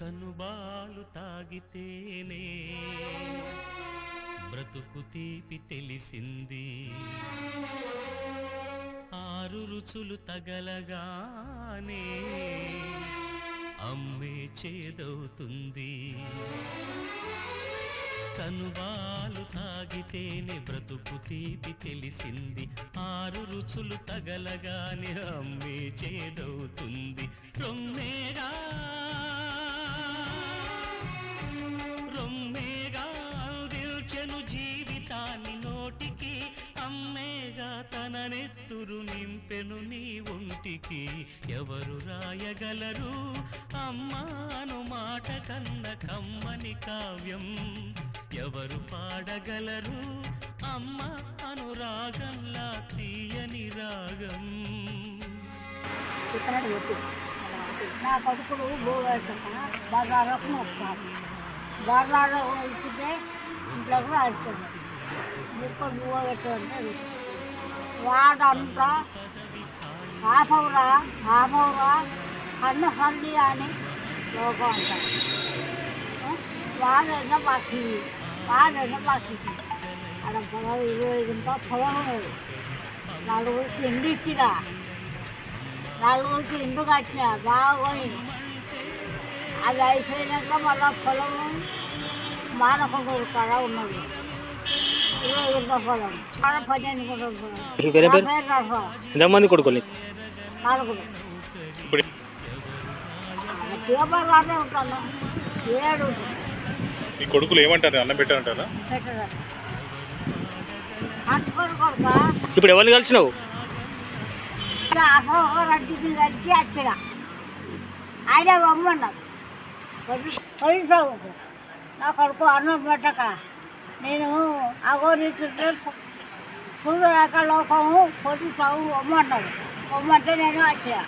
సనుబాలు తాగితేనే బ్రతుకు తీపి తెలిసింది. ఆరు రుచులు తగలగానే అమ్మే చేదవుతుంది. చనుబాలు తాగితేనే బ్రతుకు తీపి తెలిసింది. ఆరు రుచులు తగలగానే అమ్మే చేదవుతుంది. రొమ్మేగా తన నెత్తురు నింపెను నీ ఒంటికి. ఎవరు రాయగలరు? అమ్మాను మాట కన్న కమ్మని కావ్యం. ఎవరు పాడగలరు? అమ్మ అనురాగంలా తీయని రాగం. నా కొడుకులు భూవేస్తున్నా బజార్లకు వస్తారు బజార్లో ఇచ్చితే ఇంట్లో కూడా ఆడుతుంది ఇప్పుడు భూవ పెట్టుకుంటే వాడంతా ఆపవురా ఆపవురా కన్ను హల్లి అని లోకం అంటారు వాడైనా పక్షి వాడైనా పక్షి. అక్కడ పొలం ఇరవై గుంట పొలం ఉన్నది. నలుగురికి ఇండి ఇచ్చిరా. నలుగురికి ఇండు కట్టిన బాగుంది అది అయిపోయినాక మళ్ళీ పొలం మానకొండూరు కాడ ఉన్నది. పేరు పేరు. ఎంతమంది కొడుకులు ఇప్పుడు పేపర్లోనే ఉంటాను ఏడు ఈ కొడుకులు ఏమంటారు? అన్నం పెట్టారంటారా? ఇప్పుడు ఎవరిని కలిసినావు? ఆయన పోయిసావు నా కొడుకు అన్నం పెట్టక. నేను అగోరీతుంటే రకాల లోకము పొద్దు పొద్దుతావు బొమ్మన్నాడు బొమ్మంటే నేను వచ్చా